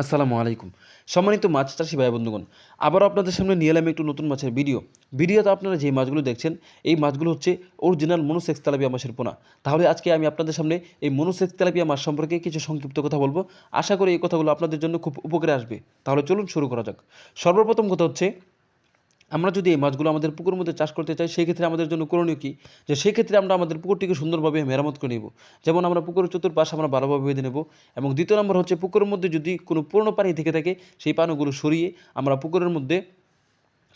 আসসালামু আলাইকুম। সম্মানিত মাছ চাষি ভাই বন্ধুগণ, আবারও আপনাদের সামনে নিয়ে এলাম একটু নতুন মাছের ভিডিও। ভিডিওতে আপনারা যে মাছগুলো দেখছেন, এই মাছগুলো হচ্ছে অরিজিনাল মনোসেক্স তেলাপিয়া মাছের পোনা। তাহলে আজকে আমি আপনাদের সামনে এই মনোসেক্স তেলাপিয়া মাছ সম্পর্কে কিছু সংক্ষিপ্ত কথা বলব। আশা করি এই কথাগুলো আপনাদের জন্য খুব উপকারে আসবে। তাহলে চলুন শুরু করা যাক। সর্বপ্রথম কথা হচ্ছে আমরা যদি এই মাছগুলো আমাদের পুকুরের মধ্যে চাষ করতে চাই, সেক্ষেত্রে আমাদের জন্য করণীয় কী? যে সেক্ষেত্রে আমরা আমাদের পুকুরটিকে সুন্দরভাবে মেরামত করে নেব। যেমন আমরা পুকুরের চতুর্পাশ আমরা ভালোভাবে বেঁধে নেব এবং দ্বিতীয় নম্বর হচ্ছে পুকুরের মধ্যে যদি কোনো পুরনো পানি থেকে থাকে, সেই পানিগুলো সরিয়ে আমরা পুকুরের মধ্যে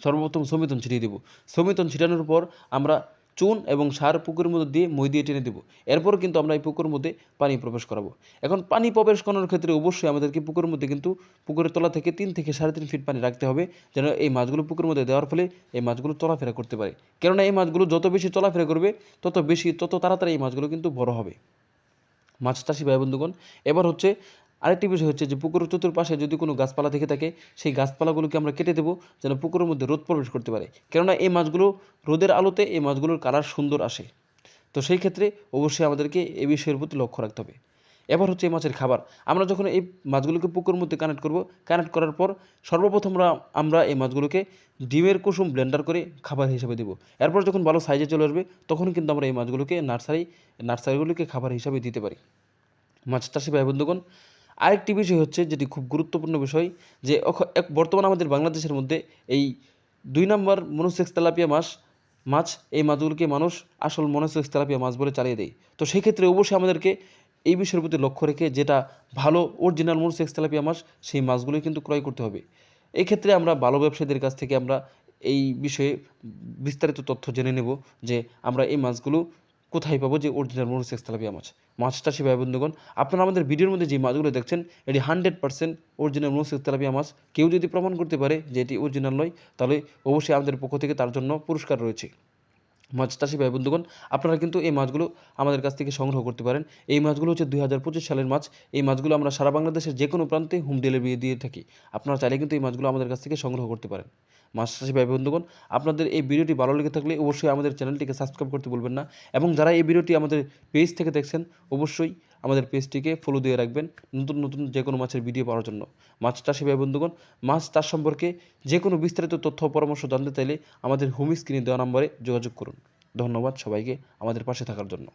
সর্বপ্রথম সমিতন ছিটিয়ে দেবো। সমিতন ছিটানোর পর আমরা চুন এবং সার পুকুরের মধ্যে দিয়ে মই দিয়ে টেনে দেবো। এরপর কিন্তু আমরা এই পুকুরের মধ্যে পানি প্রবেশ করাবো। এখন পানি প্রবেশ করানোর ক্ষেত্রে অবশ্যই আমাদেরকে পুকুরের মধ্যে কিন্তু পুকুরের তলা থেকে তিন থেকে সাড়ে তিন ফিট পানি রাখতে হবে যেন এই মাছগুলো পুকুরের মধ্যে দেওয়ার ফলে এই মাছগুলো চলাফেরা করতে পারে। কেননা এই মাছগুলো যত বেশি চলাফেরা করবে, তত বেশি, তত তাড়াতাড়ি এই মাছগুলো কিন্তু বড় হবে। মাছ চাষি ভাই বন্ধুগণ এবার হচ্ছে আরেকটি বিষয় হচ্ছে যে পুকুরের চতুর্পাশে যদি কোনো গাছপালা থেকে থাকে, সেই গাছপালাগুলোকে আমরা কেটে দেবো যেন পুকুরের মধ্যে রোদ প্রবেশ করতে পারে। কেননা এই মাছগুলো রোদের আলোতে, এই মাছগুলোর কালার সুন্দর আসে। তো সেই ক্ষেত্রে অবশ্যই আমাদেরকে এই বিষয়ের প্রতি লক্ষ্য রাখতে হবে। এবার হচ্ছে এই মাছের খাবার। আমরা যখন এই মাছগুলোকে পুকুরের মধ্যে কানেক্ট করব কানেক্ট করার পর সর্বপ্রথম আমরা আমরা এই মাছগুলোকে ডিমের কুসুম ব্লেন্ডার করে খাবার হিসাবে দেবো। এরপর যখন ভালো সাইজে চলে আসবে তখন কিন্তু আমরা এই মাছগুলোকে নার্সারি নার্সারিগুলোকে খাবার হিসাবে দিতে পারি। মাছ চাষি ভাই বন্ধুগণ আরেকটি বিষয় হচ্ছে যেটি খুব গুরুত্বপূর্ণ বিষয়, যে এক বর্তমান আমাদের বাংলাদেশের মধ্যে এই দুই নম্বর মনোসেক্স তেলাপিয়া মাছ মাছ, এই মাছগুলোকে মানুষ আসল মনোসেক্স তেলাপিয়া মাছ বলে চালিয়ে দেয়। তো সেই ক্ষেত্রে অবশ্যই আমাদেরকে এই বিষয়ের প্রতি লক্ষ্য রেখে যেটা ভালো অরিজিনাল মনোসেক্স তেলাপিয়া মাছ, সেই মাছগুলোই কিন্তু ক্রয় করতে হবে। এই ক্ষেত্রে আমরা ভালো ব্যবসায়ীদের কাছ থেকে আমরা এই বিষয়ে বিস্তারিত তথ্য জেনে নেব যে আমরা এই মাছগুলো কোথায় পাবো যে অরিজিনাল মনোসেক্স তেলাপিয়া মাছ? মাছটা চাষি ভাই বন্ধুগণ, আপনারা আমাদের ভিডিওর মধ্যে যে মাছগুলো দেখছেন, এটি hundred percent original monosex tilapia মাছ। কেউ যদি প্রমাণ করতে পারে যে এটি অরিজিনাল নয়, তাহলে অবশ্যই আমাদের পক্ষ থেকে তার জন্য পুরস্কার রয়েছে। মাছ চাষি ভাই বন্ধুগণ, আপনারা কিন্তু এই মাছগুলো আমাদের কাছ থেকে সংগ্রহ করতে পারেন। এই মাছগুলো হচ্ছে দুই হাজার পঁচিশ সালের মাছ। এই মাছগুলো আমরা সারা বাংলাদেশের যে কোনো প্রান্তে হোম ডেলিভারি দিয়ে থাকি। আপনারা চাইলে কিন্তু এই মাছগুলো আমাদের কাছ থেকে সংগ্রহ করতে পারেন। মাছ চাষি ভাই বন্ধুগণ, আপনাদের এই ভিডিওটি ভালো লেগে থাকলে অবশ্যই আমাদের চ্যানেলটিকে সাবস্ক্রাইব করতে বলবেন না এবং যারা এই ভিডিওটি আমাদের পেজ থেকে দেখছেন, অবশ্যই আমাদের পেজটিকে ফলো দিয়ে রাখবেন নতুন নতুন যে কোনো মাছের ভিডিও পাওয়ার জন্য। মাছ চাষি ভাই বন্ধুগণ, মাছ চাষ সম্পর্কে যে কোনো বিস্তারিত তথ্য পরামর্শ জানতে চাইলে আমাদের হোম স্ক্রিনে দেওয়া নম্বরে যোগাযোগ করুন। ধন্যবাদ সবাইকে আমাদের পাশে থাকার জন্য।